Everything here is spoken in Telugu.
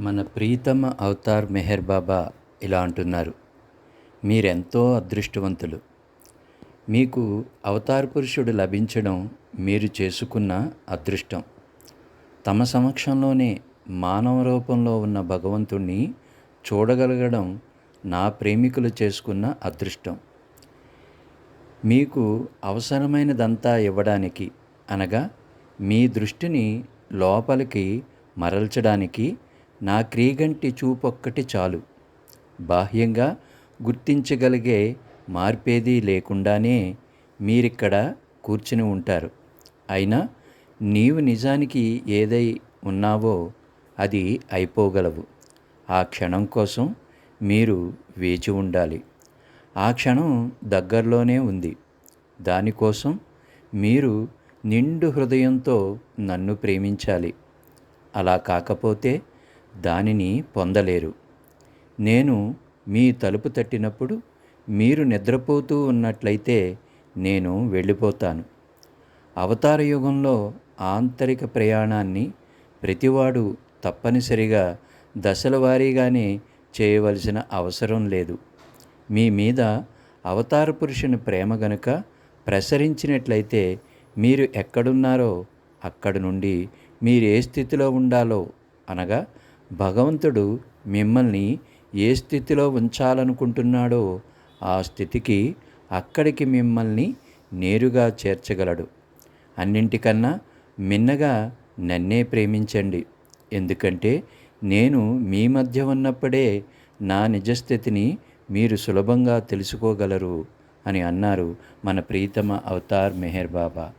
మన ప్రీతమ అవతార్ మెహర్ బాబా ఇలా అంటున్నారు. మీరెంతో అదృష్టవంతులు. మీకు అవతార్ పురుషుడు లభించడం మీరు చేసుకున్న అదృష్టం. తమ సమక్షంలోనే మానవ రూపంలో ఉన్న భగవంతుణ్ణి చూడగలగడం నా ప్రేమికులు చేసుకున్న అదృష్టం. మీకు అవసరమైనదంతా ఇవ్వడానికి అనగా మీ దృష్టిని లోపలికి మరల్చడానికి నా క్రీగంటి చూపొక్కటి చాలు. బాహ్యంగా గుర్తించగలిగే మార్పేదీ లేకుండానే మీరిక్కడ కూర్చుని ఉంటారు. అయినా నీవు నిజానికి ఏదై ఉన్నావో అది అయిపోగలవు. ఆ క్షణం కోసం మీరు వేచి ఉండాలి. ఆ క్షణం దగ్గరలోనే ఉంది. దానికోసం మీరు నిండు హృదయంతో నన్ను ప్రేమించాలి. అలా కాకపోతే దానిని పొందలేరు. నేను మీ తలుపు తట్టినప్పుడు మీరు నిద్రపోతూ ఉన్నట్లయితే నేను వెళ్ళిపోతాను. అవతార యుగంలో ఆంతరిక ప్రయాణాన్ని ప్రతివాడు తప్పనిసరిగా దశల వారీగానే చేయవలసిన అవసరం లేదు. మీ మీద అవతార పురుషుని ప్రేమ గనుక ప్రసరించినట్లయితే మీరు ఎక్కడున్నారో అక్కడి నుండి మీరు ఏ స్థితిలో ఉండాలో అనగా భగవంతుడు మిమ్మల్ని ఏ స్థితిలో ఉంచాలనుకుంటున్నాడో ఆ స్థితికి అక్కడికి మిమ్మల్ని నేరుగా చేర్చగలడు. అన్నింటికన్నా మిన్నగా నన్నే ప్రేమించండి. ఎందుకంటే నేను మీ మధ్య ఉన్నప్పుడే నా నిజస్థితిని మీరు సులభంగా తెలుసుకోగలరు అని అన్నారు మన ప్రీతమ అవతార్ మెహర్ బాబా.